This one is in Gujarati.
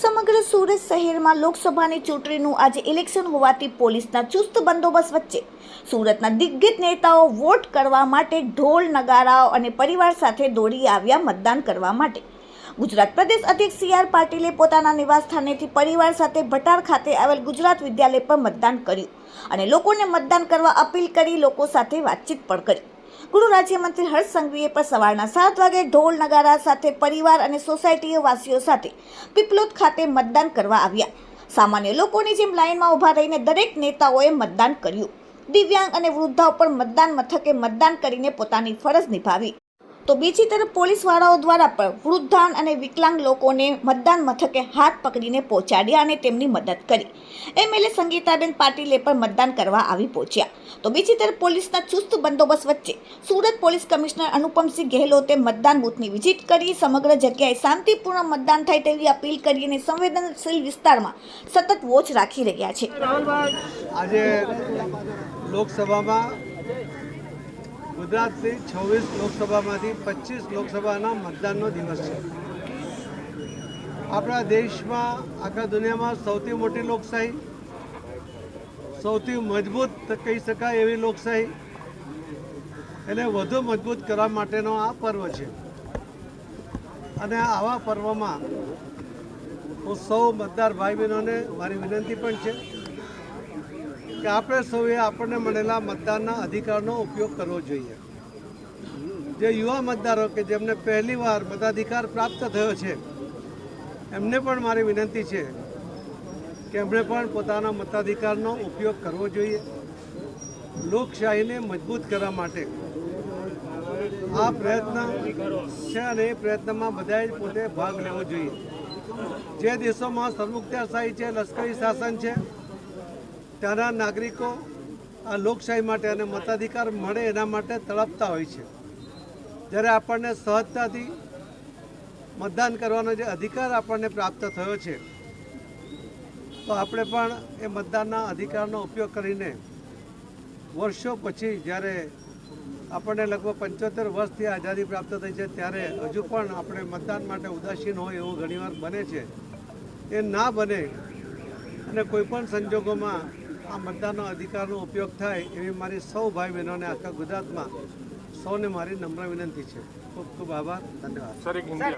સમગ્ર સુરત શહેરમાં લોકસભાની ચૂંટણીનું આજે ઇલેક્શન હોવાથી પોલીસના ચુસ્ત બંદોબસ્ત વચ્ચે સુરતના દિગ્ગજ નેતાઓ વોટ કરવા માટે ઢોલ નગારાઓ અને પરિવાર સાથે દોડી આવ્યા મતદાન કરવા માટે. ગુજરાત પ્રદેશ અધ્યક્ષ સી આર પાટીલે પોતાના નિવાસસ્થાનેથી પરિવાર સાથે ભટાર ખાતે આવેલ ગુજરાત વિદ્યાલય પર મતદાન કર્યું અને લોકોને મતદાન કરવા અપીલ કરી લોકો સાથે વાતચીત પણ કરી. ગૃહ રાજ્યમંત્રી હર્ષ સંઘવીએ પણ સવારના સાત વાગે ઢોલ નગારા સાથે પરિવાર અને સોસાયટીઓ વાસીઓ સાથે પીપલોદ ખાતે મતદાન કરવા આવ્યા. સામાન્ય લોકોની જેમ લાઇનમાં ઊભા રહીને દરેક નેતાઓએ મતદાન કર્યું. દિવ્યાંગ અને વૃદ્ધાઓ પણ મતદાન મથકે મતદાન કરીને પોતાની ફરજ નિભાવી. તો બીજી તરફ પોલીસવાળાઓ દ્વારા પણ વૃદ્ધાન અને વિકલાંગ લોકોને મતદાન મથકે હાથ પકડીને પહોંચાડ્યા અને તેમની મદદ કરી. એમએલએ સંગીતાબેન પાટીલે પણ મતદાન કરવા આવી પહોંચ્યા. તો બીજી તરફ પોલીસના ચુસ્ત બંદોબસ્ત વચ્ચે સુરત પોલીસ કમિશનર અનુપમસિંહ ગેહલોતે મતદાન બૂથની વિઝિટ કરી, સમગ્ર જગ્યાએ શાંતિપૂર્ણ મતદાન થાય તેવી અપીલ કરી અને સંવેદનશીલ વિસ્તારમાં સતત વોચ રાખી રહ્યા છે. આજે લોકસભામાં ગુજરાતની છવ્વીસ લોકસભામાંથી પચીસ લોકસભાના મતદાનનો દિવસ છે. આપણા દેશમાં, આખા દુનિયામાં સૌથી મોટી લોકશાહી, સૌથી મજબૂત કહી શકાય એવી લોકશાહી, એને વધુ મજબૂત કરવા માટેનો આ પર્વ છે. અને આવા પર્વમાં હું સૌ મતદાર ભાઈ બહેનોને મારી વિનંતી પણ છે. કે આપણે સૌએ આપણને મળેલા મતદાનના અધિકારનો ઉપયોગ કરવો જોઈએ. જે યુવા મતદારો કે જેમને પહેલીવાર મતાધિકાર પ્રાપ્ત થયો છે, એમને પણ મારી વિનંતી છે કે એમણે પણ પોતાના મતાધિકારનો ઉપયોગ કરવો જોઈએ, લોકશાહીને મજબૂત કરવા માટે. આ પ્રયત્ન છે અને એ પ્રયત્નમાં બધાએ પોતે ભાગ લેવો જોઈએ. જે દેશોમાં સરમુખત્યારશાહી છે, લશ્કરી શાસન છે ત્યાંના નાગરિકો આ લોકશાહી માટે અને મતાધિકાર મળે એના માટે તળપતા હોય છે. જ્યારે આપણને સહજતાથી મતદાન કરવાનો જે અધિકાર આપણને પ્રાપ્ત થયો છે, તો આપણે પણ એ મતદાનના અધિકારનો ઉપયોગ કરીને વર્ષો પછી જ્યારે આપણને લગભગ પંચોતેર વર્ષથી આઝાદી પ્રાપ્ત થઈ છે, ત્યારે હજુ પણ આપણે મતદાન માટે ઉદાસીન હોય એવું ઘણીવાર બને છે. એ ના બને અને કોઈપણ સંજોગોમાં આ મતદાનનો અધિકારનો ઉપયોગ થાય એવી મારી સૌ ભાઈ બહેનોને આખા ગુજરાતમાં સૌને મારી નમ્ર વિનંતી છે. ખૂબ ખૂબ આભાર. ધન્યવાદ.